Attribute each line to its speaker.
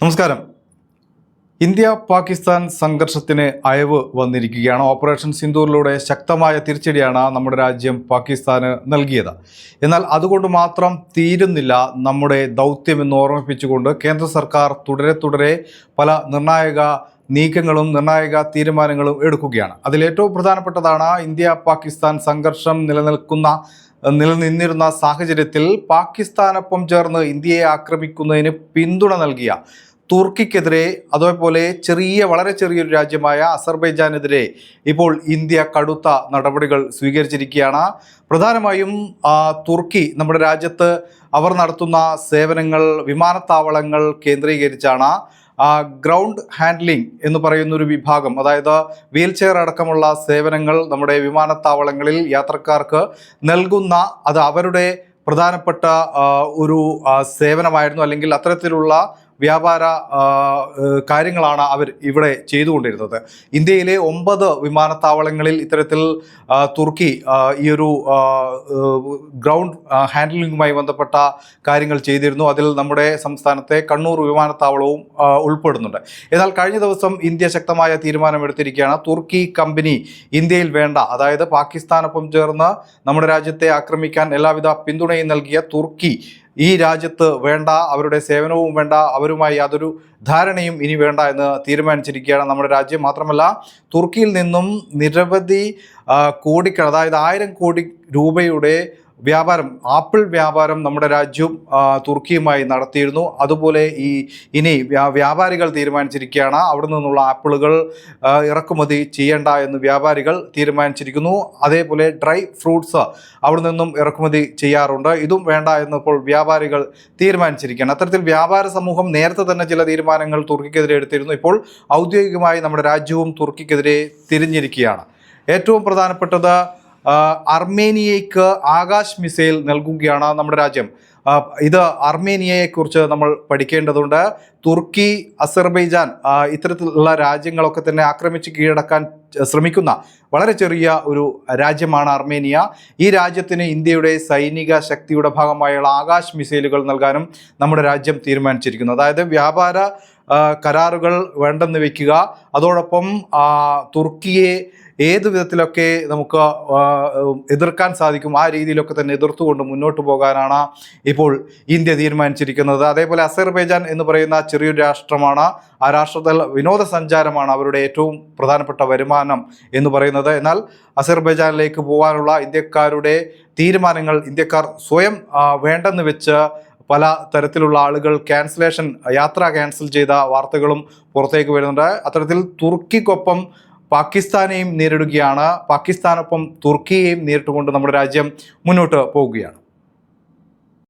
Speaker 1: നമസ്കാരം. ഇന്ത്യ പാകിസ്ഥാൻ സംഘർഷത്തിന് അയവ് വന്നിരിക്കുകയാണ്. ഓപ്പറേഷൻ സിന്ദൂറിലൂടെ ശക്തമായ തിരിച്ചടിയാണ് നമ്മുടെ രാജ്യം പാകിസ്ഥാന് നൽകിയത്. എന്നാൽ അതുകൊണ്ട് മാത്രം തീരുന്നില്ല നമ്മുടെ ദൗത്യമെന്ന് ഓർമ്മിപ്പിച്ചുകൊണ്ട് കേന്ദ്ര സർക്കാർ തുടരെ തുടരെ പല നിർണായക നീക്കങ്ങളും നിർണായക തീരുമാനങ്ങളും എടുക്കുകയാണ്. അതിലേറ്റവും പ്രധാനപ്പെട്ടതാണ് ഇന്ത്യ പാകിസ്ഥാൻ സംഘർഷം നിലനിൽക്കുന്ന നിലനിന്നിരുന്ന സാഹചര്യത്തിൽ പാകിസ്ഥാനൊപ്പം ചേർന്ന് ഇന്ത്യയെ ആക്രമിക്കുന്നതിന് പിന്തുണ നൽകിയ തുർക്കിക്കെതിരെ അതേപോലെ ചെറിയ വളരെ ചെറിയൊരു രാജ്യമായ അസർബൈജാനെതിരെ ഇപ്പോൾ ഇന്ത്യ കടുത്ത നടപടികൾ സ്വീകരിച്ചിരിക്കുകയാണ്. പ്രധാനമായും തുർക്കി നമ്മുടെ രാജ്യത്ത് അവർ നടത്തുന്ന സേവനങ്ങൾ വിമാനത്താവളങ്ങൾ കേന്ദ്രീകരിച്ചാണ്. ഗ്രൗണ്ട് ഹാൻഡ്ലിംഗ് എന്ന് പറയുന്ന ഒരു വിഭാഗം അതായത് വീൽ ചെയർ അടക്കമുള്ള സേവനങ്ങൾ നമ്മുടെ വിമാനത്താവളങ്ങളിൽ യാത്രക്കാർക്ക് നൽകുന്ന അത് അവരുടെ പ്രധാനപ്പെട്ട ഒരു സേവനമായിരുന്നു. അല്ലെങ്കിൽ അത്തരത്തിലുള്ള വ്യാപാര കാര്യങ്ങളാണ് അവർ ഇവിടെ ചെയ്തുകൊണ്ടിരുന്നത്. ഇന്ത്യയിലെ ഒമ്പത് വിമാനത്താവളങ്ങളിൽ ഇത്തരത്തിൽ തുർക്കി ഈ ഒരു ഗ്രൗണ്ട് ഹാൻഡ്ലിങ്ങുമായി ബന്ധപ്പെട്ട കാര്യങ്ങൾ ചെയ്തിരുന്നു. അതിൽ നമ്മുടെ സംസ്ഥാനത്തെ കണ്ണൂർ വിമാനത്താവളവും ഉൾപ്പെടുന്നുണ്ട്. എന്നാൽ കഴിഞ്ഞ ദിവസം ഇന്ത്യ ശക്തമായ തീരുമാനമെടുത്തിരിക്കുകയാണ്. തുർക്കി കമ്പനി ഇന്ത്യയിൽ വേണ്ട അതായത് പാകിസ്ഥാനൊപ്പം ചേർന്ന് നമ്മുടെ രാജ്യത്തെ ആക്രമിക്കാൻ എല്ലാവിധ പിന്തുണയും നൽകിയ തുർക്കി ഈ രാജ്യത്ത് വേണ്ട അവരുടെ സേവനവും വേണ്ട അവരുമായി യാതൊരു ധാരണയും ഇനി വേണ്ട എന്ന് തീരുമാനിച്ചിരിക്കുകയാണ് നമ്മുടെ രാജ്യം. മാത്രമല്ല തുർക്കിയിൽ നിന്നും നിരവധി കോടിക്കണ അതായത് ആയിരം കോടി രൂപയുടെ വ്യാപാരം ആപ്പിൾ വ്യാപാരം നമ്മുടെ രാജ്യവും തുർക്കിയുമായി നടത്തിയിരുന്നു. അതുപോലെ ഈ ഇനി വ്യാപാരികൾ തീരുമാനിച്ചിരിക്കുകയാണ്. അവിടെ നിന്നുള്ള ആപ്പിളുകൾ ഇറക്കുമതി ചെയ്യേണ്ട എന്ന് വ്യാപാരികൾ തീരുമാനിച്ചിരിക്കുന്നു. അതേപോലെ ഡ്രൈ ഫ്രൂട്ട്സ് അവിടെ നിന്നും ഇറക്കുമതി ചെയ്യാറുണ്ട്. ഇതും വേണ്ട എന്ന് ഇപ്പോൾ വ്യാപാരികൾ തീരുമാനിച്ചിരിക്കുകയാണ്. അത്തരത്തിൽ വ്യാപാര സമൂഹം നേരത്തെ തന്നെ ചില തീരുമാനങ്ങൾ തുർക്കിക്കെതിരെ എടുത്തിരുന്നു. ഇപ്പോൾ ഔദ്യോഗികമായി നമ്മുടെ രാജ്യവും തുർക്കിക്കെതിരെ തിരിഞ്ഞിരിക്കുകയാണ്. ഏറ്റവും പ്രധാനപ്പെട്ടത് അർമേനിയയ്ക്ക് ആകാശ് മിസൈൽ നൽകുകയാണ് നമ്മുടെ രാജ്യം. ഇത് അർമേനിയയെക്കുറിച്ച് നമ്മൾ പഠിക്കേണ്ടതുണ്ട്. തുർക്കി അസർബൈജാൻ ഇത്തരത്തിലുള്ള രാജ്യങ്ങളൊക്കെ തന്നെ ആക്രമിച്ച് കീഴടക്കാൻ ശ്രമിക്കുന്ന വളരെ ചെറിയ ഒരു രാജ്യമാണ് അർമേനിയ. ഈ രാജ്യത്തിന് ഇന്ത്യയുടെ സൈനിക ശക്തിയുടെ ഭാഗമായുള്ള ആകാശ് മിസൈലുകൾ നൽകാനും നമ്മുടെ രാജ്യം തീരുമാനിച്ചിരിക്കുന്നു. അതായത് വ്യാപാര കരാറുകൾ വേണ്ടെന്ന് വയ്ക്കുക അതോടൊപ്പം തുർക്കിയെ ഏത് വിധത്തിലൊക്കെ നമുക്ക് എതിർക്കാൻ സാധിക്കും ആ രീതിയിലൊക്കെ തന്നെ എതിർത്തുകൊണ്ട് മുന്നോട്ട് പോകാനാണ് ഇപ്പോൾ ഇന്ത്യ തീരുമാനിച്ചിരിക്കുന്നത്. അതേപോലെ അസർബൈജാൻ എന്ന് പറയുന്ന ചെറിയൊരു രാഷ്ട്രമാണ്. ആ രാഷ്ട്രത്തിൽ വിനോദസഞ്ചാരമാണ് അവരുടെ ഏറ്റവും പ്രധാനപ്പെട്ട വരുമാനം എന്ന് പറയുന്നത്. എന്നാൽ അസർബൈജാനിലേക്ക് പോകാനുള്ള ഇന്ത്യക്കാരുടെ തീരുമാനങ്ങൾ ഇന്ത്യക്കാർ സ്വയം വേണ്ടെന്ന് വെച്ച് പല തരത്തിലുള്ള ആളുകൾ ക്യാൻസലേഷൻ യാത്ര ക്യാൻസൽ ചെയ്ത വാർത്തകളും പുറത്തേക്ക് വരുന്നുണ്ട്. അത്തരത്തിൽ തുർക്കിക്കൊപ്പം പാകിസ്ഥാനെയും നേരിടുകയാണ്. പാകിസ്ഥാനൊപ്പം തുർക്കിയെയും നേരിട്ടുകൊണ്ട് നമ്മുടെ രാജ്യം മുന്നോട്ട് പോവുകയാണ്